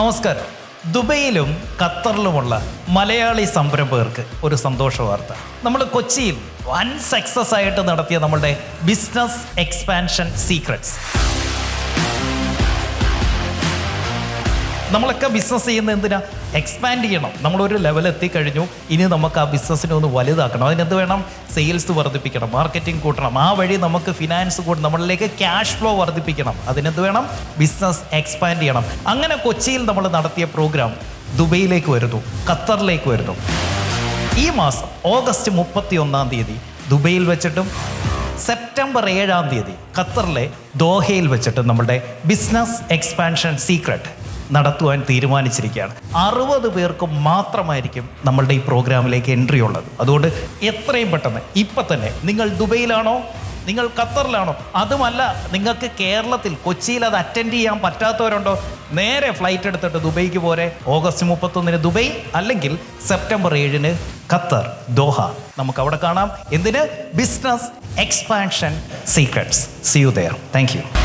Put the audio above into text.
നമസ്കാരം. ദുബൈയിലും ഖത്തറിലുമുള്ള മലയാളി സംരംഭകർക്ക് ഒരു സന്തോഷ വാർത്ത. നമ്മൾ കൊച്ചിയിൽ വൻ സക്സസ് ആയിട്ട് നടത്തിയ നമ്മളുടെ ബിസിനസ് എക്സ്പാൻഷൻ സീക്രട്സ് നമ്മളൊക്കെ ബിസിനസ് ചെയ്യുന്ന എന്തിനാ? എക്സ്പാൻഡ് ചെയ്യണം. നമ്മളൊരു ലെവൽ എത്തിക്കഴിഞ്ഞു. ഇനി നമുക്ക് ആ ബിസിനസ്സിനെ ഒന്ന് വലുതാക്കണം. അതിനെന്ത് വേണം? സെയിൽസ് വർദ്ധിപ്പിക്കണം. മാർക്കറ്റിംഗ് കൂട്ടണം. ആ വഴി നമുക്ക് ഫിനാൻസ് കൂട്ടണം നമ്മളിലേക്ക് ക്യാഷ് ഫ്ലോ വർദ്ധിപ്പിക്കണം. അതിനെന്ത് വേണം? ബിസിനസ് എക്സ്പാൻഡ് ചെയ്യണം. അങ്ങനെ കൊച്ചിയിൽ നമ്മൾ നടത്തിയ പ്രോഗ്രാം ദുബൈയിലേക്ക് വരുന്നു. ഖത്തറിലേക്ക് വരുന്നു. ഈ മാസം ഓഗസ്റ്റ് മുപ്പത്തി ഒന്നാം തീയതി ദുബൈയിൽ വെച്ചിട്ടും സെപ്റ്റംബർ ഏഴാം തീയതി ഖത്തറിലെ ദോഹയിൽ വെച്ചിട്ട് നമ്മുടെ ബിസിനസ് എക്സ്പാൻഷൻ സീക്രട്ട് നടത്തുവാൻ തീരുമാനിച്ചിരിക്കുകയാണ്. അറുപത് പേർക്ക് മാത്രമായിരിക്കും നമ്മളുടെ ഈ പ്രോഗ്രാമിലേക്ക് എൻട്രി ഉള്ളത്. അതുകൊണ്ട് എത്രയും പെട്ടെന്ന് ഇപ്പം തന്നെ നിങ്ങൾ ദുബൈയിലാണോ? നിങ്ങൾ ഖത്തറിലാണോ? അതുമല്ല നിങ്ങൾക്ക് കേരളത്തിൽ കൊച്ചിയിൽ അത് അറ്റൻഡ് ചെയ്യാൻ പറ്റാത്തവരുണ്ടോ? നേരെ ഫ്ലൈറ്റ് എടുത്തിട്ട് ദുബൈക്ക് പോരെ. ഓഗസ്റ്റ് മുപ്പത്തൊന്നിന് ദുബൈ അല്ലെങ്കിൽ സെപ്റ്റംബർ ഏഴിന് ഖത്തർ ദോഹ. നമുക്ക് അവിടെ കാണാം. എന്തിന്? Business expansion secrets see you there thank you